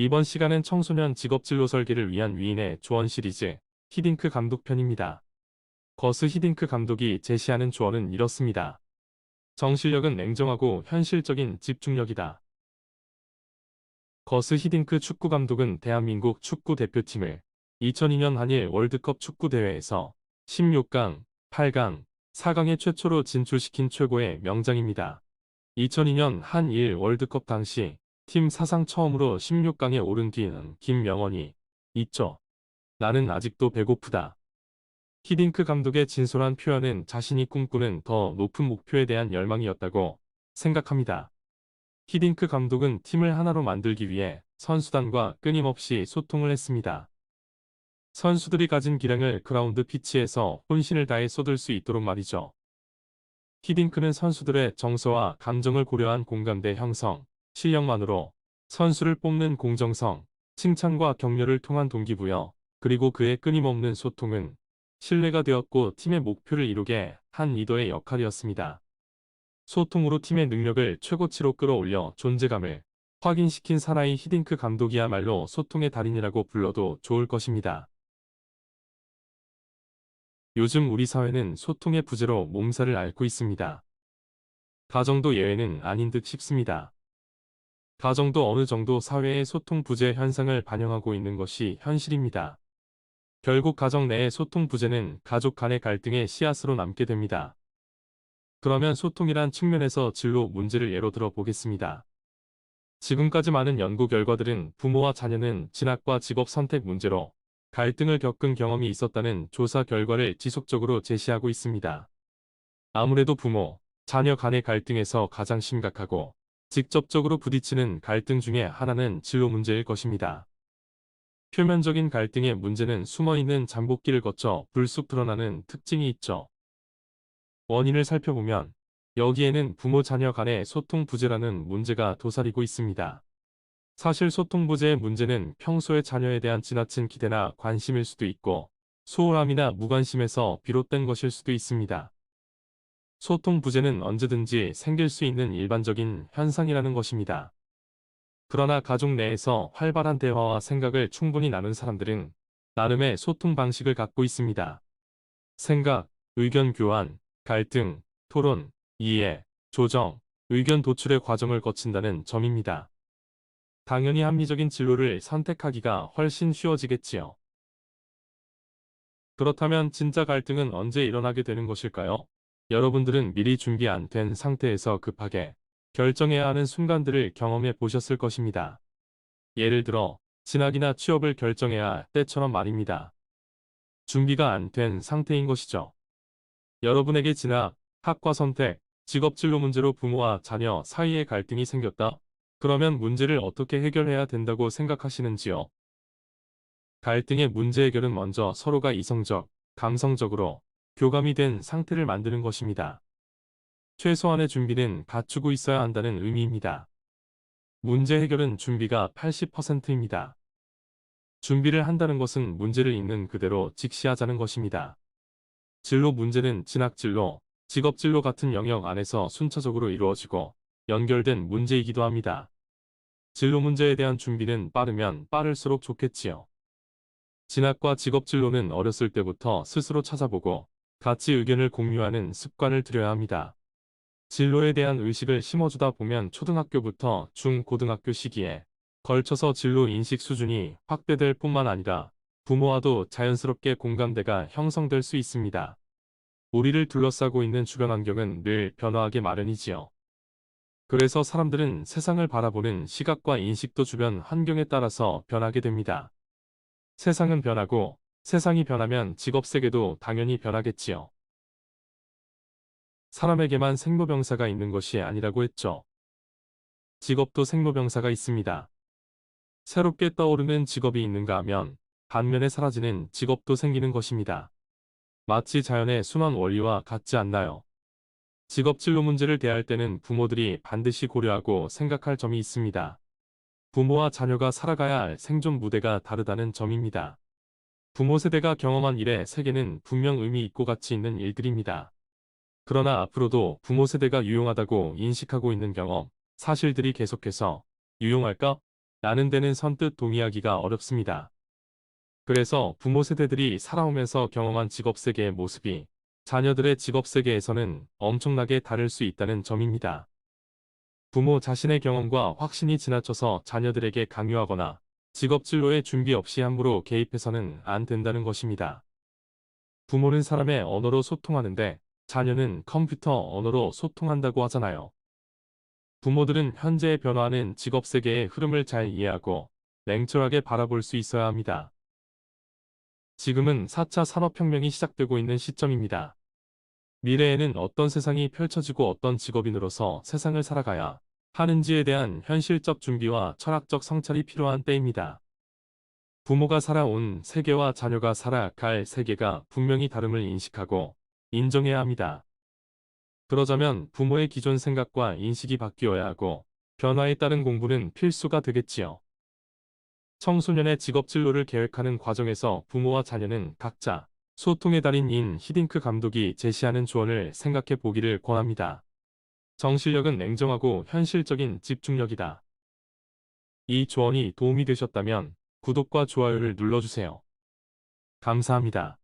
이번 시간은 청소년 직업진로 설계를 위한 위인의 조언 시리즈 히딩크 감독 편입니다. 거스 히딩크 감독이 제시하는 조언은 이렇습니다. 정실력은 냉정하고 현실적인 집중력이다. 거스 히딩크 축구 감독은 대한민국 축구 대표팀을 2002년 한일 월드컵 축구 대회에서 16강, 8강, 4강에 최초로 진출시킨 최고의 명장입니다. 2002년 한일 월드컵 당시 팀 사상 처음으로 16강에 오른 뒤에는 김명원이 있죠. 나는 아직도 배고프다. 히딩크 감독의 진솔한 표현은 자신이 꿈꾸는 더 높은 목표에 대한 열망이었다고 생각합니다. 히딩크 감독은 팀을 하나로 만들기 위해 선수단과 끊임없이 소통을 했습니다. 선수들이 가진 기량을 그라운드 피치에서 혼신을 다해 쏟을 수 있도록 말이죠. 히딩크는 선수들의 정서와 감정을 고려한 공감대 형성, 실력만으로 선수를 뽑는 공정성, 칭찬과 격려를 통한 동기부여, 그리고 그의 끊임없는 소통은 신뢰가 되었고 팀의 목표를 이루게 한 리더의 역할이었습니다. 소통으로 팀의 능력을 최고치로 끌어올려 존재감을 확인시킨 사나이 히딩크 감독이야말로 소통의 달인이라고 불러도 좋을 것입니다. 요즘 우리 사회는 소통의 부재로 몸살을 앓고 있습니다. 가정도 예외는 아닌 듯 싶습니다. 가정도 어느 정도 사회의 소통 부재 현상을 반영하고 있는 것이 현실입니다. 결국 가정 내의 소통 부재는 가족 간의 갈등의 씨앗으로 남게 됩니다. 그러면 소통이란 측면에서 진로 문제를 예로 들어 보겠습니다. 지금까지 많은 연구 결과들은 부모와 자녀는 진학과 직업 선택 문제로 갈등을 겪은 경험이 있었다는 조사 결과를 지속적으로 제시하고 있습니다. 아무래도 부모, 자녀 간의 갈등에서 가장 심각하고 직접적으로 부딪히는 갈등 중에 하나는 진로 문제일 것입니다. 표면적인 갈등의 문제는 숨어있는 잠복기를 거쳐 불쑥 드러나는 특징이 있죠. 원인을 살펴보면 여기에는 부모 자녀 간의 소통 부재라는 문제가 도사리고 있습니다. 사실 소통 부재의 문제는 평소에 자녀에 대한 지나친 기대나 관심일 수도 있고 소홀함이나 무관심에서 비롯된 것일 수도 있습니다. 소통 부재는 언제든지 생길 수 있는 일반적인 현상이라는 것입니다. 그러나 가족 내에서 활발한 대화와 생각을 충분히 나눈 사람들은 나름의 소통 방식을 갖고 있습니다. 생각, 의견 교환, 갈등, 토론, 이해, 조정, 의견 도출의 과정을 거친다는 점입니다. 당연히 합리적인 진로를 선택하기가 훨씬 쉬워지겠지요. 그렇다면 진짜 갈등은 언제 일어나게 되는 것일까요? 여러분들은 미리 준비 안 된 상태에서 급하게 결정해야 하는 순간들을 경험해 보셨을 것입니다. 예를 들어 진학이나 취업을 결정해야 할 때처럼 말입니다. 준비가 안 된 상태인 것이죠. 여러분에게 진학, 학과 선택, 직업 진로 문제로 부모와 자녀 사이에 갈등이 생겼다. 그러면 문제를 어떻게 해결해야 된다고 생각하시는지요? 갈등의 문제 해결은 먼저 서로가 이성적, 감성적으로 교감이 된 상태를 만드는 것입니다. 최소한의 준비는 갖추고 있어야 한다는 의미입니다. 문제 해결은 준비가 80%입니다. 준비를 한다는 것은 문제를 있는 그대로 직시하자는 것입니다. 진로 문제는 진학진로, 직업진로 같은 영역 안에서 순차적으로 이루어지고 연결된 문제이기도 합니다. 진로 문제에 대한 준비는 빠르면 빠를수록 좋겠지요. 진학과 직업진로는 어렸을 때부터 스스로 찾아보고 같이 의견을 공유하는 습관을 들여야 합니다. 진로에 대한 의식을 심어주다 보면 초등학교부터 중고등학교 시기에 걸쳐서 진로 인식 수준이 확대될 뿐만 아니라 부모와도 자연스럽게 공감대가 형성될 수 있습니다. 우리를 둘러싸고 있는 주변 환경은 늘 변화하게 마련이지요. 그래서 사람들은 세상을 바라보는 시각과 인식도 주변 환경에 따라서 변하게 됩니다. 세상은 변하고 세상이 변하면 직업 세계도 당연히 변하겠지요. 사람에게만 생로병사가 있는 것이 아니라고 했죠. 직업도 생로병사가 있습니다. 새롭게 떠오르는 직업이 있는가 하면 반면에 사라지는 직업도 생기는 것입니다. 마치 자연의 순환 원리와 같지 않나요? 직업 진로 문제를 대할 때는 부모들이 반드시 고려하고 생각할 점이 있습니다. 부모와 자녀가 살아가야 할 생존 무대가 다르다는 점입니다. 부모 세대가 경험한 일의 세계는 분명 의미 있고 가치 있는 일들입니다. 그러나 앞으로도 부모 세대가 유용하다고 인식하고 있는 경험, 사실들이 계속해서 유용할까? 라는 데는 선뜻 동의하기가 어렵습니다. 그래서 부모 세대들이 살아오면서 경험한 직업세계의 모습이 자녀들의 직업세계에서는 엄청나게 다를 수 있다는 점입니다. 부모 자신의 경험과 확신이 지나쳐서 자녀들에게 강요하거나 직업 진로에 준비 없이 함부로 개입해서는 안 된다는 것입니다. 부모는 사람의 언어로 소통하는데 자녀는 컴퓨터 언어로 소통한다고 하잖아요. 부모들은 현재의 변화하는 직업 세계의 흐름을 잘 이해하고 냉철하게 바라볼 수 있어야 합니다. 지금은 4차 산업혁명이 시작되고 있는 시점입니다. 미래에는 어떤 세상이 펼쳐지고 어떤 직업인으로서 세상을 살아가야 하는지에 대한 현실적 준비와 철학적 성찰이 필요한 때입니다. 부모가 살아온 세계와 자녀가 살아갈 세계가 분명히 다름을 인식하고 인정해야 합니다. 그러자면 부모의 기존 생각과 인식이 바뀌어야 하고 변화에 따른 공부는 필수가 되겠지요. 청소년의 직업 진로를 계획하는 과정에서 부모와 자녀는 각자 소통의 달인인 히딩크 감독이 제시하는 조언을 생각해 보기를 권합니다. 정실력은 냉정하고 현실적인 집중력이다. 이 조언이 도움이 되셨다면 구독과 좋아요를 눌러주세요. 감사합니다.